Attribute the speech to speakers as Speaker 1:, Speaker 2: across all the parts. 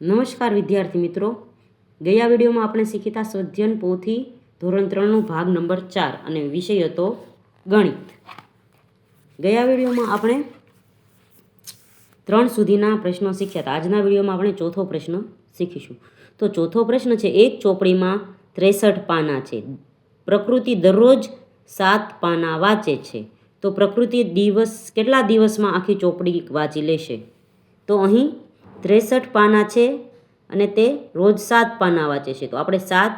Speaker 1: નમસ્કાર વિદ્યાર્થી મિત્રો. ગયા વિડીયોમાં આપણે શીખીતા સ્વધ્યન પોથી ધોરણ ત્રણનું ભાગ નંબર ચાર અને વિષય હતો ગણિત. ગયા વિડીયોમાં આપણે ત્રણ સુધીના પ્રશ્નો શીખ્યા હતા. આજના વિડીયોમાં આપણે ચોથો પ્રશ્ન શીખીશું. તો ચોથો પ્રશ્ન છે, એક ચોપડીમાં ત્રેસઠ પાના છે. પ્રકૃતિ દરરોજ સાત પાના વાંચે છે. તો પ્રકૃતિ દિવસ કેટલા દિવસમાં આખી ચોપડી વાંચી લેશે? તો અહીં ત્રેસઠ પાના છે અને તે રોજ સાત પાના વાંચે છે. તો આપણે સાત,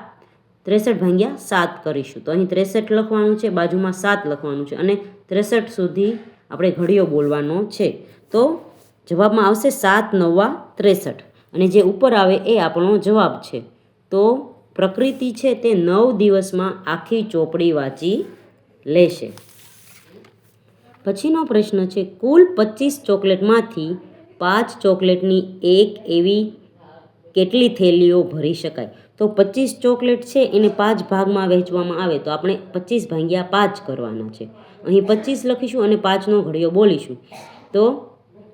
Speaker 1: ત્રેસઠ ભાંગ્યા સાત કરીશું. તો અહીં ત્રેસઠ લખવાનું છે, બાજુમાં સાત લખવાનું છે અને ત્રેસઠ સુધી આપણે ઘડીઓ બોલવાનો છે. તો જવાબમાં આવશે સાત, નવ્વા, ત્રેસઠ. અને જે ઉપર આવે એ આપણો જવાબ છે. તો પ્રકૃતિ છે તે નવ દિવસમાં આખી ચોપડી વાંચી લેશે. પછીનો પ્રશ્ન છે, કુલ પચીસ ચોકલેટમાંથી પાંચ ચોકલેટની એક એવી કેટલી થેલીઓ ભરી શકાય? તો પચીસ ચોકલેટ છે, એને પાંચ ભાગમાં વહેંચવામાં આવે, તો આપણે પચીસ ભાગ્યા પાંચ કરવાના છે. અહીં પચીસ લખીશું અને પાંચનો ઘડિયો બોલીશું. તો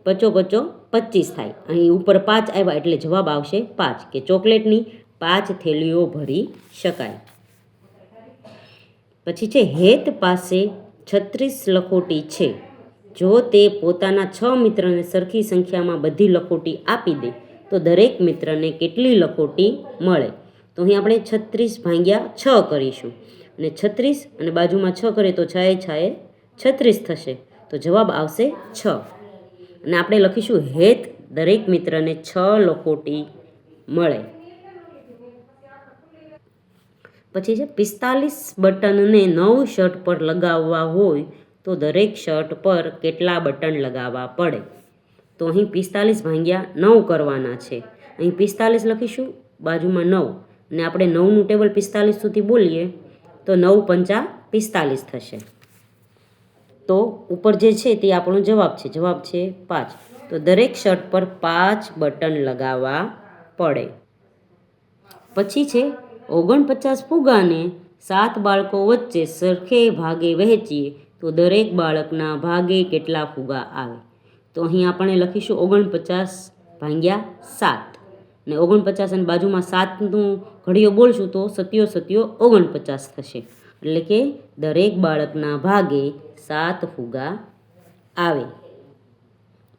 Speaker 1: પચો પચો પચીસ થાય. અહીં ઉપર પાંચ આવ્યા એટલે જવાબ આવશે પાંચ, કે ચોકલેટની પાંચ થેલીઓ ભરી શકાય. પછી છે, હેત પાસે છત્રીસ લખોટી છે. જો તે પોતાના છ મિત્રને સરખી સંખ્યામાં બધી લખોટી આપી દે, તો દરેક મિત્રને કેટલી લખોટી મળે? તો અહીં આપણે છત્રીસ ભાંગ્યા છ કરીશું. અને છત્રીસ અને બાજુમાં છ કરીએ તો છએ છએ છત્રીસ થશે. તો જવાબ આવશે છ. અને આપણે લખીશું, હેત દરેક મિત્રને છ લખોટી મળે. પછી છે, પિસ્તાલીસ બટનને નવ શર્ટ પર લગાવવા હોય તો દરેક શર્ટ પર કેટલા બટન લગાવવા પડે? તો અહીં પિસ્તાલીસ ભાંગ્યા નવ કરવાના છે. અહીં પિસ્તાલીસ લખીશું, બાજુમાં નવ. અને આપણે નવનું ટેબલ પિસ્તાલીસ સુધી બોલીએ, તો નવ પંચા પિસ્તાલીસ થશે. તો ઉપર જે છે તે આપણો જવાબ છે. જવાબ છે પાંચ. તો દરેક શર્ટ પર પાંચ બટન લગાવવા પડે. પછી છે ઓગણપચાસ ફુગાને સાત બાળકો વચ્ચે સરખે ભાગે વહેંચીએ. તો દરેક બાળકના ભાગે કેટલા ફુગા આવે? તો અહીં આપણે લખીશું ઓગણપચાસ ભાંગ્યા સાત. ને ઓગણપચાસ અને બાજુમાં સાતનું ઘડીઓ બોલશું તો સત્યો સત્યો ઓગણપચાસ થશે. એટલે કે દરેક બાળકના ભાગે સાત ફુગા આવે.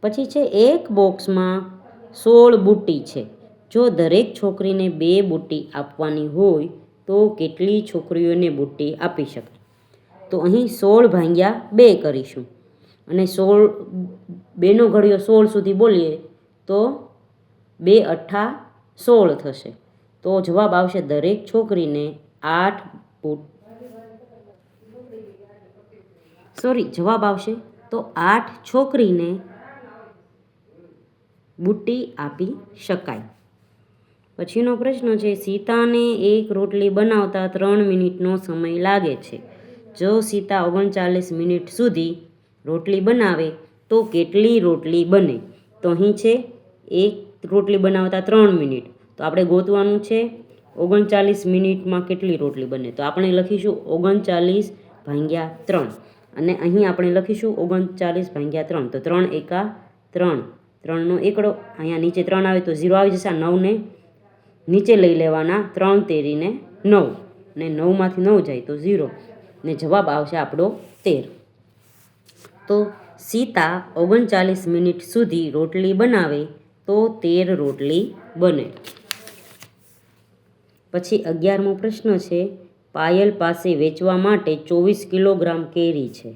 Speaker 1: પછી છે એક બોક્સમાં સોળ બુટ્ટી છે. જો દરેક છોકરીને બે બુટ્ટી આપવાની હોય તો કેટલી છોકરીઓને બુટ્ટી આપી શકાય? તો અહીં સોળ ભાંગ્યા બે કરીશું. અને સોળ, બેનો ઘડિયો સોળ સુધી બોલીએ તો બે અઠ્ઠા સોળ થશે. તો જવાબ આવશે દરેક છોકરીને આઠ ફૂટ સોરી, જવાબ આવશે તો આઠ છોકરીને બુટ્ટી આપી શકાય. પછીનો પ્રશ્ન છે, સીતાને એક રોટલી બનાવતા ત્રણ મિનિટનો સમય લાગે છે. જો સીતા ઓગણચાલીસ મિનિટ સુધી રોટલી બનાવે, તો કેટલી રોટલી બને? તો અહીં છે, એક રોટલી બનાવતા ત્રણ મિનિટ. તો આપણે ગોતવાનું છે, ઓગણચાલીસ મિનિટમાં કેટલી રોટલી બને? તો આપણે લખીશું ઓગણચાલીસ ભાંગ્યા ત્રણ. અને અહીં આપણે લખીશું ઓગણચાલીસ ભાંગ્યા ત્રણ. તો ત્રણ એકા ત્રણ. ત્રણનો એકડો. અહીંયા નીચે ત્રણ આવે તો ઝીરો આવી જશે. નવને નીચે લઈ લેવાના ત્રણ તેરીને નવ. ને નવમાંથી નવ જાય તો ઝીરો. ને જવાબ આવશે આપણો તેર. તો સીતા ઓગણચાલીસ મિનિટ સુધી રોટલી બનાવે તો તેર રોટલી બને. પછી અગિયારમો પ્રશ્ન છે, પાયલ પાસે વેચવા માટે ચોવીસ કિલોગ્રામ કેરી છે.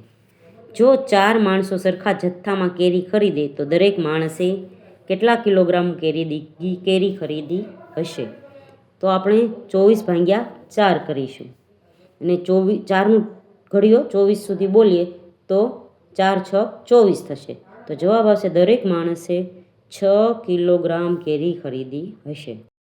Speaker 1: જો ચાર માણસો સરખા જથ્થામાં કેરી ખરીદે તો દરેક માણસે કેટલા કિલોગ્રામ કેરી કેરી ખરીદી હશે? તો આપણે ચોવીસ ભાંગ્યા ચાર કરીશું. અને ચોવીસ ચારનું ઘડીઓ ચોવીસ સુધી બોલીએ તો ચાર, છ, ચોવીસ થશે. તો જવાબ આવશે, દરેક માણસે છ કિલોગ્રામ કેરી ખરીદી હશે.